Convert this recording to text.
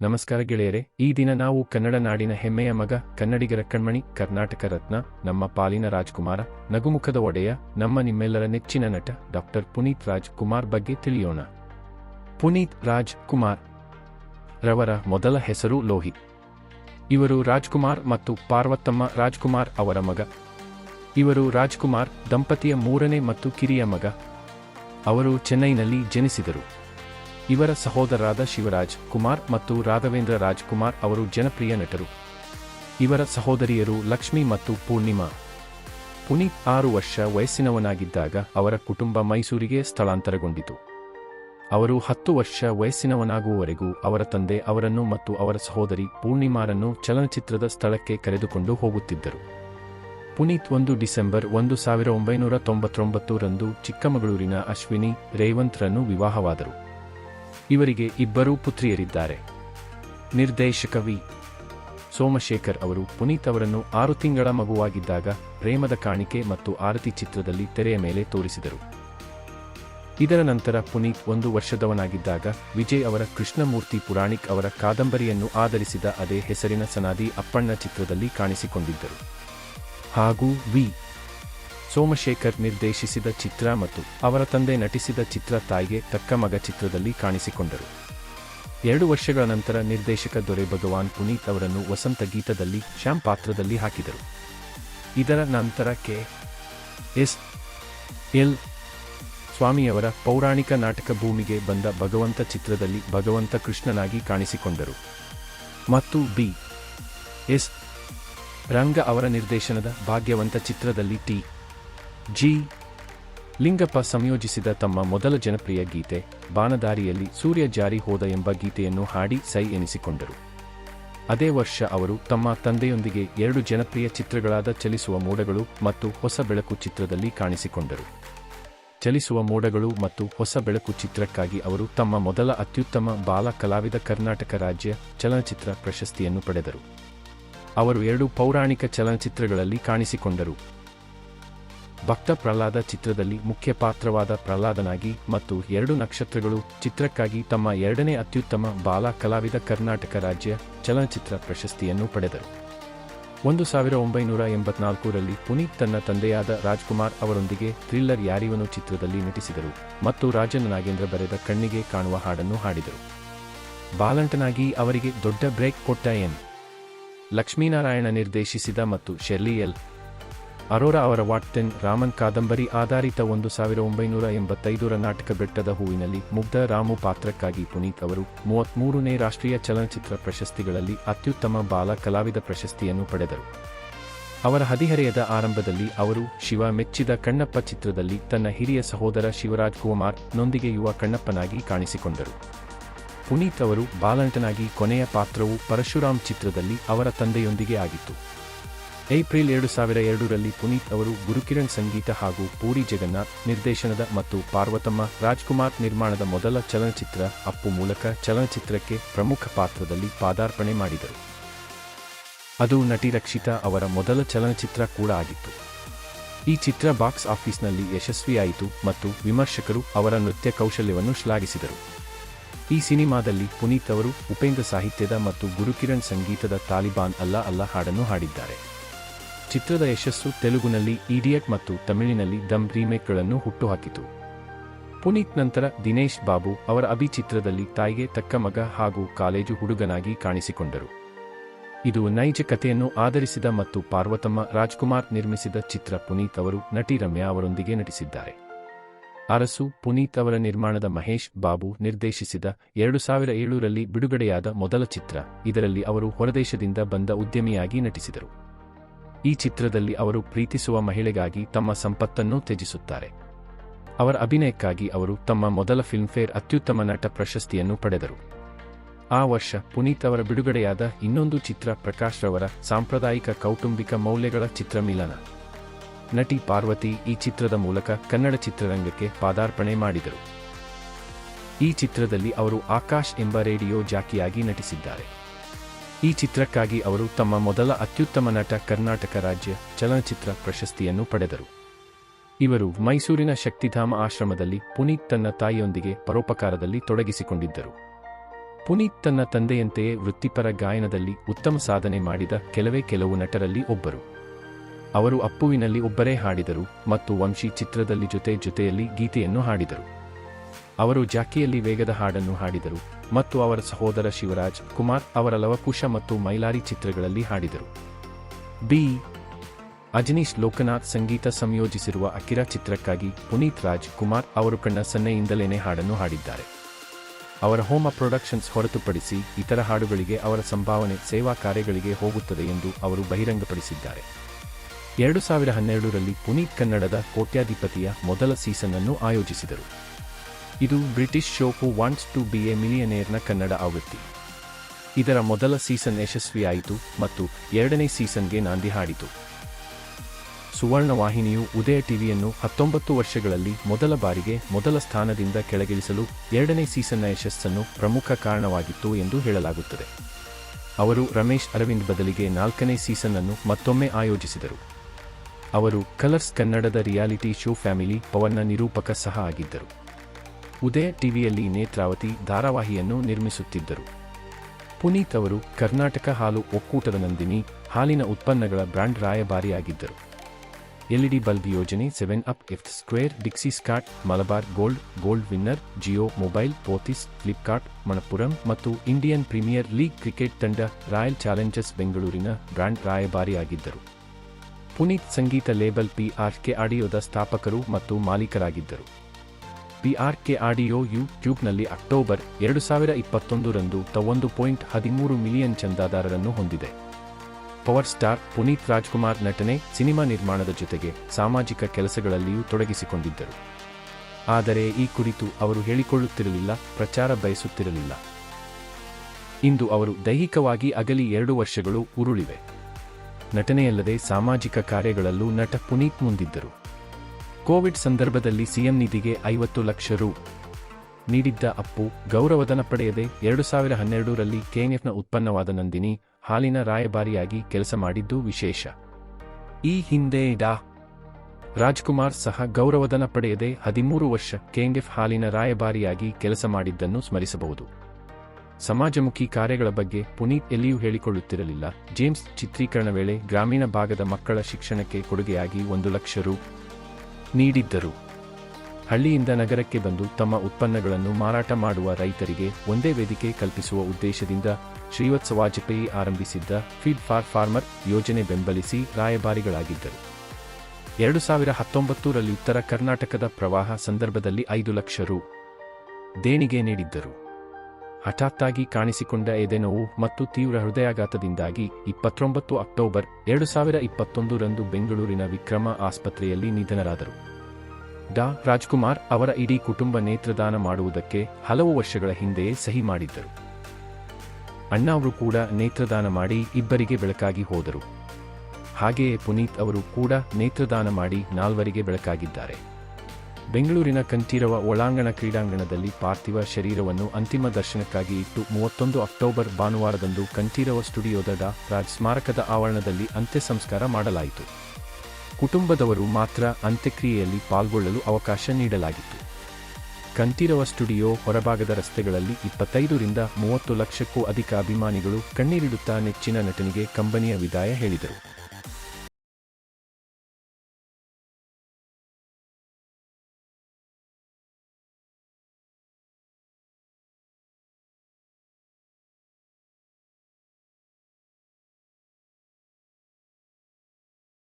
ನಮಸ್ಕಾರ ಗೆಳೆಯರೆ, ಈ ದಿನ ನಾವು ಕನ್ನಡ ನಾಡಿನ ಹೆಮ್ಮೆಯ ಮಗ, ಕನ್ನಡಿಗರ ಕಣ್ಮಣಿ, ಕರ್ನಾಟಕ ರತ್ನ, ನಮ್ಮ ಪಾಲಿನ ರಾಜ್ಕುಮಾರ, ನಗುಮುಖದ ಒಡೆಯ, ನಮ್ಮ ನಿಮ್ಮೆಲ್ಲರ ನೆಚ್ಚಿನ ನಟ, ಡಾಕ್ಟರ್ ಪುನೀತ್ ರಾಜ್ ಕುಮಾರ್ ಬಗ್ಗೆ ತಿಳಿಯೋಣ. ಪುನೀತ್ ರಾಜ್ ಕುಮಾರ್ ರವರ ಮೊದಲ ಹೆಸರು ಲೋಹಿತ್ ಇವರು ರಾಜ್ಕುಮಾರ್ ಮತ್ತು ಪಾರ್ವತಮ್ಮ ರಾಜ್ಕುಮಾರ್ ಅವರ ಮಗ. ಇವರು ರಾಜ್ಕುಮಾರ್ ದಂಪತಿಯ ಮೂರನೇ ಮತ್ತು ಕಿರಿಯ ಮಗ. ಅವರು ಚೆನ್ನೈನಲ್ಲಿ ಜನಿಸಿದರು. ಇವರ ಸಹೋದರರಾದ ಶಿವರಾಜ್ ಕುಮಾರ್ ಮತ್ತು ರಾಘವೇಂದ್ರ ರಾಜ್ ಕುಮಾರ್ ಅವರು ಜನಪ್ರಿಯ ನಟರು. ಇವರ ಸಹೋದರಿಯರು ಲಕ್ಷ್ಮಿ ಮತ್ತು ಪೂರ್ಣಿಮಾ. ಪುನೀತ್ ಆರು ವರ್ಷ ವಯಸ್ಸಿನವನಾಗಿದ್ದಾಗ ಅವರ ಕುಟುಂಬ ಮೈಸೂರಿಗೆ ಸ್ಥಳಾಂತರಗೊಂಡಿತು. ಅವರು ಹತ್ತು ವರ್ಷ ವಯಸ್ಸಿನವನಾಗುವವರೆಗೂ ಅವರ ತಂದೆ ಅವರನ್ನು ಮತ್ತು ಅವರ ಸಹೋದರಿ ಪೂರ್ಣಿಮಾರನ್ನು ಚಲನಚಿತ್ರದ ಸ್ಥಳಕ್ಕೆ ಕರೆದುಕೊಂಡು ಹೋಗುತ್ತಿದ್ದರು. ಪುನೀತ್ ಒಂದು ಡಿಸೆಂಬರ್ ಒಂದು ಸಾವಿರ ಒಂಬೈನೂರ ತೊಂಬತ್ತೊಂಬತ್ತು ರಂದು ಚಿಕ್ಕಮಗಳೂರಿನ ಅಶ್ವಿನಿ ರೇವಂತ್ರನ್ನು ವಿವಾಹವಾದರು. ಇವರಿಗೆ ಇಬ್ಬರೂ ಪುತ್ರಿಯರಿದ್ದಾರೆ. ನಿರ್ದೇಶಕ ವಿ. ಸೋಮಶೇಖರ್ ಅವರು ಪುನೀತ್ ಅವರನ್ನು ಆರು ತಿಂಗಳ ಮಗುವಾಗಿದ್ದಾಗ ಪ್ರೇಮದ ಕಾಣಿಕೆ ಮತ್ತು ಆರತಿ ಚಿತ್ರದಲ್ಲಿ ತೆರೆಯ ಮೇಲೆ ತೋರಿಸಿದರು. ಇದರ ನಂತರ ಪುನೀತ್ ಒಂದು ವರ್ಷದವನಾಗಿದ್ದಾಗ ವಿಜಯ್ ಅವರ ಕೃಷ್ಣಮೂರ್ತಿ ಪುರಾಣಿಕ್ ಅವರ ಕಾದಂಬರಿಯನ್ನು ಆಧರಿಸಿದ ಅದೇ ಹೆಸರಿನ ಸನಾದಿ ಅಪ್ಪಣ್ಣ ಚಿತ್ರದಲ್ಲಿ ಕಾಣಿಸಿಕೊಂಡಿದ್ದರು. ಹಾಗೂ ವಿ. ಸೋಮಶೇಖರ್ ನಿರ್ದೇಶಿಸಿದ ಚಿತ್ರ ಮತ್ತು ಅವರ ತಂದೆ ನಟಿಸಿದ ಚಿತ್ರ ತಾಯಿಗೆ ತಕ್ಕ ಮಗ ಚಿತ್ರದಲ್ಲಿ ಕಾಣಿಸಿಕೊಂಡರು. ಎರಡು ವರ್ಷಗಳ ನಂತರ ನಿರ್ದೇಶಕ ದೊರೆ ಭಗವಾನ್ ಪುನೀತ್ ಅವರನ್ನು ವಸಂತ ಗೀತದಲ್ಲಿ, ಶ್ಯಾಮ್ ಪಾತ್ರದಲ್ಲಿ ಹಾಕಿದರು. ಇದರ ನಂತರ ಕೆ. ಎಸ್. ಎಲ್. ಸ್ವಾಮಿಯವರ ಪೌರಾಣಿಕ ನಾಟಕ ಭೂಮಿಗೆ ಬಂದ ಭಗವಂತ ಚಿತ್ರದಲ್ಲಿ ಭಗವಂತ ಕೃಷ್ಣನಾಗಿ ಕಾಣಿಸಿಕೊಂಡರು. ಮತ್ತು ಬಿ. ಎಸ್. ರಂಗ ಅವರ ನಿರ್ದೇಶನದ ಭಾಗ್ಯವಂತ ಚಿತ್ರದಲ್ಲಿ ಟಿ. ಜಿ. ಲಿಂಗಪ್ಪ ಸಂಯೋಜಿಸಿದ ತಮ್ಮ ಮೊದಲ ಜನಪ್ರಿಯ ಗೀತೆ ಬಾನದಾರಿಯಲ್ಲಿ ಸೂರ್ಯ ಜಾರಿ ಹೋದ ಎಂಬ ಗೀತೆಯನ್ನು ಹಾಡಿ ಸೈ ಎನಿಸಿಕೊಂಡರು. ಅದೇ ವರ್ಷ ಅವರು ತಮ್ಮ ತಂದೆಯೊಂದಿಗೆ ಎರಡು ಜನಪ್ರಿಯ ಚಿತ್ರಗಳಾದ ಚಲಿಸುವ ಮೋಡಗಳು ಮತ್ತು ಹೊಸ ಬೆಳಕು ಚಿತ್ರದಲ್ಲಿ ಕಾಣಿಸಿಕೊಂಡರು. ಚಲಿಸುವ ಮೋಡಗಳು ಮತ್ತು ಹೊಸ ಬೆಳಕು ಚಿತ್ರಕ್ಕಾಗಿ ಅವರು ತಮ್ಮ ಮೊದಲ ಅತ್ಯುತ್ತಮ ಬಾಲ ಕಲಾವಿದ ಕರ್ನಾಟಕ ರಾಜ್ಯ ಚಲನಚಿತ್ರ ಪ್ರಶಸ್ತಿಯನ್ನು ಪಡೆದರು. ಅವರು ಎರಡು ಪೌರಾಣಿಕ ಚಲನಚಿತ್ರಗಳಲ್ಲಿ ಕಾಣಿಸಿಕೊಂಡರು. ಭಕ್ತ ಪ್ರಹ್ಲಾದ ಚಿತ್ರದಲ್ಲಿ ಮುಖ್ಯ ಪಾತ್ರವಾದ ಪ್ರಹ್ಲಾದನಾಗಿ ಮತ್ತು ಎರಡು ನಕ್ಷತ್ರಗಳು ಚಿತ್ರಕ್ಕಾಗಿ ತಮ್ಮ ಎರಡನೇ ಅತ್ಯುತ್ತಮ ಬಾಲ ಕಲಾವಿದ ಕರ್ನಾಟಕ ರಾಜ್ಯ ಚಲನಚಿತ್ರ ಪ್ರಶಸ್ತಿಯನ್ನು ಪಡೆದರು. ಒಂದು ಸಾವಿರ ಒಂಬೈನೂರ ಎಂಬತ್ನಾಲ್ಕರಲ್ಲಿ ಪುನೀತ್ ತನ್ನ ತಂದೆಯಾದ ರಾಜ್ಕುಮಾರ್ ಅವರೊಂದಿಗೆ ಥ್ರಿಲ್ಲರ್ ಯಾರಿವನು ಚಿತ್ರದಲ್ಲಿ ನಟಿಸಿದರು ಮತ್ತು ರಾಜನ ನಾಗೇಂದ್ರ ಬರೆದ ಕಣ್ಣಿಗೆ ಕಾಣುವ ಹಾಡನ್ನು ಹಾಡಿದರು. ಬಾಲಂಟನಾಗಿ ಅವರಿಗೆ ದೊಡ್ಡ ಬ್ರೇಕ್ ಕೊಟ್ಟ ಎನ್. ಲಕ್ಷ್ಮೀನಾರಾಯಣ ನಿರ್ದೇಶಿಸಿದ ಮತ್ತು ಶೆರ್ಲಿ ಎಲ್. ಅರೋರಾ ಅವರ ವಾಟ್ಟೆನ್ ರಾಮನ್ ಕಾದಂಬರಿ ಆಧಾರಿತ ಒಂದು ಸಾವಿರ ಒಂಬೈನೂರ ಎಂಬತ್ತೈದರ ನಾಟಕ ಬೆಟ್ಟದ ಹೂವಿನಲ್ಲಿ ಮುಗ್ಧ ರಾಮು ಪಾತ್ರಕ್ಕಾಗಿ ಪುನೀತ್ ಅವರು ಮೂವತ್ತ್ಮೂರನೇ ರಾಷ್ಟ್ರೀಯ ಚಲನಚಿತ್ರ ಪ್ರಶಸ್ತಿಗಳಲ್ಲಿ ಅತ್ಯುತ್ತಮ ಬಾಲ ಕಲಾವಿದ ಪ್ರಶಸ್ತಿಯನ್ನು ಪಡೆದರು. ಅವರ ಹದಿಹರೆಯದ ಆರಂಭದಲ್ಲಿ ಅವರು ಶಿವ ಮೆಚ್ಚಿದ ಕಣ್ಣಪ್ಪ ಚಿತ್ರದಲ್ಲಿ ತನ್ನ ಹಿರಿಯ ಸಹೋದರ ಶಿವರಾಜ್ ಕುಮಾರ್ ನೊಂದಿಗೆ ಯುವ ಕಣ್ಣಪ್ಪನಾಗಿ ಕಾಣಿಸಿಕೊಂಡರು. ಪುನೀತ್ ಅವರು ಬಾಲಂಟನಾಗಿ ಕೊನೆಯ ಪಾತ್ರವು ಪರಶುರಾಮ್ ಚಿತ್ರದಲ್ಲಿ ಅವರ ತಂದೆಯೊಂದಿಗೆ ಆಗಿತ್ತು. ಏಪ್ರಿಲ್ ಎರಡು ಸಾವಿರ ಎರಡರಲ್ಲಿ ಪುನೀತ್ ಅವರು ಗುರುಕಿರಣ್ ಸಂಗೀತ ಹಾಗೂ ಪೂರಿ ಜಗನ್ನಾಥ್ ನಿರ್ದೇಶನದ ಮತ್ತು ಪಾರ್ವತಮ್ಮ ರಾಜ್ಕುಮಾರ್ ನಿರ್ಮಾಣದ ಮೊದಲ ಚಲನಚಿತ್ರ ಅಪ್ಪು ಮೂಲಕ ಚಲನಚಿತ್ರಕ್ಕೆ ಪ್ರಮುಖ ಪಾತ್ರದಲ್ಲಿ ಪಾದಾರ್ಪಣೆ ಮಾಡಿದರು. ಅದು ನಟಿ ರಕ್ಷಿತಾ ಅವರ ಮೊದಲ ಚಲನಚಿತ್ರ ಕೂಡ ಆಗಿತ್ತು. ಈ ಚಿತ್ರ ಬಾಕ್ಸ್ ಆಫೀಸ್ನಲ್ಲಿ ಯಶಸ್ವಿಯಾಯಿತು ಮತ್ತು ವಿಮರ್ಶಕರು ಅವರ ನೃತ್ಯ ಕೌಶಲ್ಯವನ್ನು ಶ್ಲಾಘಿಸಿದರು. ಈ ಸಿನಿಮಾದಲ್ಲಿ ಪುನೀತ್ ಅವರು ಉಪೇಂದ್ರ ಸಾಹಿತ್ಯದ ಮತ್ತು ಗುರುಕಿರಣ್ ಸಂಗೀತದ ತಾಲಿಬಾನ್ ಅಲ್ಲ ಅಲ್ಲ ಹಾಡನ್ನು ಹಾಡಿದ್ದಾರೆ. ಚಿತ್ರದ ಯಶಸ್ಸು ತೆಲುಗುನಲ್ಲಿ ಇಡಿಯಟ್ ಮತ್ತು ತಮಿಳಿನಲ್ಲಿ ದಮ್ ರೀಮೇಕ್ಗಳನ್ನು ಹುಟ್ಟುಹಾಕಿತು. ಪುನೀತ್ ನಂತರ ದಿನೇಶ್ ಬಾಬು ಅವರ ಅಭಿ ಚಿತ್ರದಲ್ಲಿ ತಾಯಿಗೆ ತಕ್ಕ ಮಗ ಹಾಗೂ ಕಾಲೇಜು ಹುಡುಗನಾಗಿ ಕಾಣಿಸಿಕೊಂಡರು. ಇದು ನೈಜ ಕಥೆಯನ್ನು ಆಧರಿಸಿದ ಮತ್ತು ಪಾರ್ವತಮ್ಮ ರಾಜ್ಕುಮಾರ್ ನಿರ್ಮಿಸಿದ ಚಿತ್ರ ಪುನೀತ್ ಅವರು ನಟಿ ರಮ್ಯಾ ಅವರೊಂದಿಗೆ ನಟಿಸಿದ್ದಾರೆ. ಅರಸು, ಪುನೀತ್ ಅವರ ನಿರ್ಮಾಣದ ಮಹೇಶ್ ಬಾಬು ನಿರ್ದೇಶಿಸಿದ ಎರಡು ಸಾವಿರ ಏಳರಲ್ಲಿ ಬಿಡುಗಡೆಯಾದ ಮೊದಲ ಚಿತ್ರ, ಇದರಲ್ಲಿ ಅವರು ಹೊರದೇಶದಿಂದ ಬಂದ ಉದ್ಯಮಿಯಾಗಿ ನಟಿಸಿದರು. ಈ ಚಿತ್ರದಲ್ಲಿ ಅವರು ಪ್ರೀತಿಸುವ ಮಹಿಳೆಗಾಗಿ ತಮ್ಮ ಸಂಪತ್ತನ್ನು ತ್ಯಜಿಸುತ್ತಾರೆ. ಅವರ ಅಭಿನಯಕ್ಕಾಗಿ ಅವರು ತಮ್ಮ ಮೊದಲ ಫಿಲ್ಮ್ಫೇರ್ ಅತ್ಯುತ್ತಮ ನಟ ಪ್ರಶಸ್ತಿಯನ್ನು ಪಡೆದರು. ಆ ವರ್ಷ ಪುನೀತ್ ಅವರ ಬಿಡುಗಡೆಯಾದ ಇನ್ನೊಂದು ಚಿತ್ರ ಪ್ರಕಾಶ್ ರವರ ಸಾಂಪ್ರದಾಯಿಕ ಕೌಟುಂಬಿಕ ಮೌಲ್ಯಗಳ ಚಿತ್ರಮಿಲನ. ನಟಿ ಪಾರ್ವತಿ ಈ ಚಿತ್ರದ ಮೂಲಕ ಕನ್ನಡ ಚಿತ್ರರಂಗಕ್ಕೆ ಪಾದಾರ್ಪಣೆ ಮಾಡಿದರು. ಈ ಚಿತ್ರದಲ್ಲಿ ಅವರು ಆಕಾಶ್ ಎಂಬ ರೇಡಿಯೋ ಜಾಕಿಯಾಗಿ ನಟಿಸಿದ್ದಾರೆ. ಈ ಚಿತ್ರಕ್ಕಾಗಿ ಅವರು ತಮ್ಮ ಮೊದಲ ಅತ್ಯುತ್ತಮ ನಟ ಕರ್ನಾಟಕ ರಾಜ್ಯ ಚಲನಚಿತ್ರ ಪ್ರಶಸ್ತಿಯನ್ನು ಪಡೆದರು. ಇವರು ಮೈಸೂರಿನ ಶಕ್ತಿಧಾಮ ಆಶ್ರಮದಲ್ಲಿ ಪುನೀತ್ ತನ್ನ ತಾಯಿಯೊಂದಿಗೆ ಪರೋಪಕಾರದಲ್ಲಿ ತೊಡಗಿಸಿಕೊಂಡಿದ್ದರು. ಪುನೀತ್ ತನ್ನ ತಂದೆಯಂತೆಯೇ ವೃತ್ತಿಪರ ಗಾಯನದಲ್ಲಿ ಉತ್ತಮ ಸಾಧನೆ ಮಾಡಿದ ಕೆಲವೇ ಕೆಲವು ನಟರಲ್ಲಿ ಒಬ್ಬರು. ಅವರು ಅಪ್ಪುವಿನಲ್ಲಿ ಒಬ್ಬರೇ ಹಾಡಿದರು ಮತ್ತು ವಂಶಿ ಚಿತ್ರದಲ್ಲಿ ಜೊತೆ ಜೊತೆಯಲ್ಲಿ ಗೀತೆಯನ್ನು ಹಾಡಿದರು. ಅವರು ಜಾಕಿಯಲ್ಲಿ ವೇಗದ ಹಾಡನ್ನು ಹಾಡಿದರು ಮತ್ತು ಅವರ ಸಹೋದರ ಶಿವರಾಜ್ ಕುಮಾರ್ ಅವರ ಲವಕುಶ ಮತ್ತು ಮೈಲಾರಿ ಚಿತ್ರಗಳಲ್ಲಿ ಹಾಡಿದರು. ಬಿ. ಅಜನೀಶ್ ಲೋಕನಾಥ್ ಸಂಗೀತ ಸಂಯೋಜಿಸಿರುವ ಅಕಿರಾ ಚಿತ್ರಕ್ಕಾಗಿ ಪುನೀತ್ ರಾಜ್ ಕುಮಾರ್ ಅವರು ಕಣ್ಣ ಸನ್ನೆಯಿಂದಲೇನೆ ಹಾಡನ್ನು ಹಾಡಿದ್ದಾರೆ. ಅವರ ಹೋಮ ಪ್ರೊಡಕ್ಷನ್ಸ್ ಹೊರತುಪಡಿಸಿ ಇತರ ಹಾಡುಗಳಿಗೆ ಅವರ ಸಂಭಾವನೆ ಸೇವಾ ಕಾರ್ಯಗಳಿಗೆ ಹೋಗುತ್ತದೆ ಎಂದು ಅವರು ಬಹಿರಂಗಪಡಿಸಿದ್ದಾರೆ. ಎರಡು ಸಾವಿರ ಹನ್ನೆರಡರಲ್ಲಿ ಪುನೀತ್ ಕನ್ನಡದ ಕೋಟ್ಯಾಧಿಪತಿಯ ಮೊದಲ ಸೀಸನ್ ಅನ್ನು ಆಯೋಜಿಸಿದರು. ಇದು British show who wants to be a ಮಿಲಿಯನೇರ್ನ Kannada ಆವೃತ್ತಿ. ಇದರ ಮೊದಲ ಸೀಸನ್ ಯಶಸ್ವಿಯಾಯಿತು ಮತ್ತು ಎರಡನೇ ಸೀಸನ್ಗೆ ನಾಂದಿ ಹಾಡಿತು. ಸುವರ್ಣ ವಾಹಿನಿಯು ಉದಯ ಟಿವಿಯನ್ನು ಹತ್ತೊಂಬತ್ತು ವರ್ಷಗಳಲ್ಲಿ ಮೊದಲ ಬಾರಿಗೆ ಮೊದಲ ಸ್ಥಾನದಿಂದ ಕೆಳಗಿಳಿಸಲು ಎರಡನೇ ಸೀಸನ್ನ ಯಶಸ್ಸನ್ನು ಪ್ರಮುಖ ಕಾರಣವಾಗಿತ್ತು ಎಂದು ಹೇಳಲಾಗುತ್ತದೆ. ಅವರು ರಮೇಶ್ ಅರವಿಂದ್ ಬದಲಿಗೆ ನಾಲ್ಕನೇ ಸೀಸನ್ ಅನ್ನು ಮತ್ತೊಮ್ಮೆ ಆಯೋಜಿಸಿದರು. ಅವರು ಕಲರ್ಸ್ ಕನ್ನಡದ ರಿಯಾಲಿಟಿ ಶೋ ಫ್ಯಾಮಿಲಿ ಪವನ್ನ ನಿರೂಪಕ ಸಹ ಆಗಿದ್ದರು. ಉದಯ ಟಿವಿಯಲ್ಲಿ ನೇತ್ರಾವತಿ ಧಾರಾವಾಹಿಯನ್ನು ನಿರ್ಮಿಸುತ್ತಿದ್ದರು. ಪುನೀತ್ ಅವರು ಕರ್ನಾಟಕ ಹಾಲು ಒಕ್ಕೂಟದ ನಂದಿನಿ, ಹಾಲಿನ ಉತ್ಪನ್ನಗಳ ಬ್ರ್ಯಾಂಡ್ ರಾಯಭಾರಿಯಾಗಿದ್ದರು. ಎಲ್ಇಡಿ ಬಲ್ಬ್ ಯೋಜನೆ, seven up F square, Dixcy Scott, Malabar gold gold winner, Jio mobile Pothys Flipkart Manappuram ಮತ್ತು ಇಂಡಿಯನ್ ಪ್ರೀಮಿಯರ್ ಲೀಗ್ ಕ್ರಿಕೆಟ್ ತಂಡ ರಾಯಲ್ ಚಾಲೆಂಜರ್ಸ್ ಬೆಂಗಳೂರಿನ ಬ್ರ್ಯಾಂಡ್ ರಾಯಭಾರಿಯಾಗಿದ್ದರು. ಪುನೀತ್ ಸಂಗೀತ ಲೇಬಲ್ ಪಿಆರ್ಕೆ ಆಡಿಯೋದ ಸ್ಥಾಪಕರು ಮತ್ತು ಮಾಲೀಕರಾಗಿದ್ದರು. ಪಿಆರ್ಕೆ ಆಡಿಯೋ ಯೂಟ್ಯೂಬ್ನಲ್ಲಿ ಅಕ್ಟೋಬರ್ ಎರಡು ಸಾವಿರ ಇಪ್ಪತ್ತೊಂದರಂದು ಒಂದು ಪಾಯಿಂಟ್ ಹದಿಮೂರು ಮಿಲಿಯನ್ ಚಂದಾದಾರರನ್ನು ಹೊಂದಿದೆ. ಪವರ್ ಸ್ಟಾರ್ ಪುನೀತ್ ರಾಜ್ಕುಮಾರ್ ನಟನೆ ಸಿನಿಮಾ ನಿರ್ಮಾಣದ ಜೊತೆಗೆ ಸಾಮಾಜಿಕ ಕೆಲಸಗಳಲ್ಲಿಯೂ ತೊಡಗಿಸಿಕೊಂಡಿದ್ದರು. ಆದರೆ ಈ ಕುರಿತು ಅವರು ಹೇಳಿಕೊಳ್ಳುತ್ತಿರಲಿಲ್ಲ, ಪ್ರಚಾರ ಬಯಸುತ್ತಿರಲಿಲ್ಲ. ಇಂದು ಅವರು ದೈಹಿಕವಾಗಿ ಅಗಲಿ ಎರಡು ವರ್ಷಗಳು ಉರುಳಿವೆ. ನಟನೆಯಲ್ಲದೆ ಸಾಮಾಜಿಕ ಕಾರ್ಯಗಳಲ್ಲೂ ನಟ ಪುನೀತ್ ಮುಂದಿದ್ದರು. ಕೋವಿಡ್ ಸಂದರ್ಭದಲ್ಲಿ ಸಿಎಂ ನಿಧಿಗೆ ಐವತ್ತು ಲಕ್ಷ ರು. ನೀಡಿದ್ದ ಅಪ್ಪು ಗೌರವಧನ ಪಡೆಯದೆ ಎರಡು ಸಾವಿರ ಹನ್ನೆರಡರಲ್ಲಿ ಕೆಎನ್ಎಫ್ನ ಉತ್ಪನ್ನವಾದ ನಂದಿನಿ ಹಾಲಿನ ರಾಯಭಾರಿಯಾಗಿ ಕೆಲಸ ಮಾಡಿದ್ದು ವಿಶೇಷ. ಈ ಹಿಂದೆ ಡಾ. ರಾಜ್ಕುಮಾರ್ ಸಹ ಗೌರವಧನ ಪಡೆಯದೆ ಹದಿಮೂರು ವರ್ಷ ಕೆಎನ್ಎಫ್ ಹಾಲಿನ ರಾಯಭಾರಿಯಾಗಿ ಕೆಲಸ ಮಾಡಿದ್ದನ್ನು ಸ್ಮರಿಸಬಹುದು. ಸಮಾಜಮುಖಿ ಕಾರ್ಯಗಳ ಬಗ್ಗೆ ಪುನೀತ್ ಎಲ್ಲಿಯೂ ಹೇಳಿಕೊಳ್ಳುತ್ತಿರಲಿಲ್ಲ. ಜೇಮ್ಸ್ ಚಿತ್ರೀಕರಣ ವೇಳೆ ಗ್ರಾಮೀಣ ಭಾಗದ ಮಕ್ಕಳ ಶಿಕ್ಷಣಕ್ಕೆ ಕೊಡುಗೆಯಾಗಿ ಒಂದು ಲಕ್ಷ ರು. ನೀಡಿದ್ದರು. ಹಳ್ಳಿಯಿಂದ ನಗರಕ್ಕೆ ಬಂದು ತಮ್ಮ ಉತ್ಪನ್ನಗಳನ್ನು ಮಾರಾಟ ಮಾಡುವ ರೈತರಿಗೆ ಒಂದೇ ವೇದಿಕೆ ಕಲ್ಪಿಸುವ ಉದ್ದೇಶದಿಂದ ಶ್ರೀವತ್ಸ ವಾಜಪೇಯಿ ಆರಂಭಿಸಿದ್ದ ಫೀಡ್ ಫಾರ್ ಫಾರ್ಮರ್ ಯೋಜನೆ ಬೆಂಬಲಿಸಿ ರಾಯಭಾರಿಗಳಾಗಿದ್ದರು. ಎರಡು ಸಾವಿರ ಹತ್ತೊಂಬತ್ತರಲ್ಲಿ ಉತ್ತರ ಕರ್ನಾಟಕದ ಪ್ರವಾಹ ಸಂದರ್ಭದಲ್ಲಿ ಐದು ಲಕ್ಷ ರು ದೇಣಿಗೆ ನೀಡಿದ್ದರು. ಹಠಾತ್ತಾಗಿ ಕಾಣಿಸಿಕೊಂಡ ಎದೆನೋವು ಮತ್ತು ತೀವ್ರ ಹೃದಯಾಘಾತದಿಂದಾಗಿ ಇಪ್ಪತ್ತೊಂಬತ್ತು ಅಕ್ಟೋಬರ್ ಎರಡು ಸಾವಿರ ಇಪ್ಪತ್ತೊಂದರಂದು ಬೆಂಗಳೂರಿನ ವಿಕ್ರಮ ಆಸ್ಪತ್ರೆಯಲ್ಲಿ ನಿಧನರಾದರು. ಡಾ. ರಾಜ್ಕುಮಾರ್ ಅವರ ಇಡೀ ಕುಟುಂಬ ನೇತ್ರದಾನ ಮಾಡುವುದಕ್ಕೆ ಹಲವು ವರ್ಷಗಳ ಹಿಂದೆಯೇ ಸಹಿ ಮಾಡಿದ್ದರು. ಅಣ್ಣಾವರು ಕೂಡ ನೇತ್ರದಾನ ಮಾಡಿ ಇಬ್ಬರಿಗೆ ಬೆಳಕಾಗಿ ಹೋದರು. ಹಾಗೆಯೇ ಪುನೀತ್ ಅವರು ಕೂಡ ನೇತ್ರದಾನ ಮಾಡಿ ನಾಲ್ವರಿಗೆ ಬೆಳಕಾಗಿದ್ದಾರೆ. ಬೆಂಗಳೂರಿನ ಕಂಠೀರವ ಒಳಾಂಗಣ ಕ್ರೀಡಾಂಗಣದಲ್ಲಿ ಪಾರ್ಥಿವ ಶರೀರವನ್ನು ಅಂತಿಮ ದರ್ಶನಕ್ಕಾಗಿ ಇಟ್ಟು ಮೂವತ್ತೊಂದು ಅಕ್ಟೋಬರ್ ಭಾನುವಾರದಂದು ಕಂಠೀರವ ಸ್ಟುಡಿಯೋದ ರಾಜ್ ಸ್ಮಾರಕದ ಆವರಣದಲ್ಲಿ ಅಂತ್ಯ ಸಂಸ್ಕಾರ ಮಾಡಲಾಯಿತು. ಕುಟುಂಬದವರು ಮಾತ್ರ ಅಂತ್ಯಕ್ರಿಯೆಯಲ್ಲಿ ಪಾಲ್ಗೊಳ್ಳಲು ಅವಕಾಶ ನೀಡಲಾಗಿತ್ತು. ಕಂಠೀರವ ಸ್ಟುಡಿಯೋ ಹೊರಭಾಗದ ರಸ್ತೆಗಳಲ್ಲಿ ಇಪ್ಪತ್ತೈದರಿಂದ ಮೂವತ್ತು ಲಕ್ಷಕ್ಕೂ ಅಧಿಕ ಅಭಿಮಾನಿಗಳು ಕಣ್ಣೀರಿಡುತ್ತಾ ನೆಚ್ಚಿನ ನಟನಿಗೆ ಕಂಬನಿಯ ವಿದಾಯ ಹೇಳಿದರು.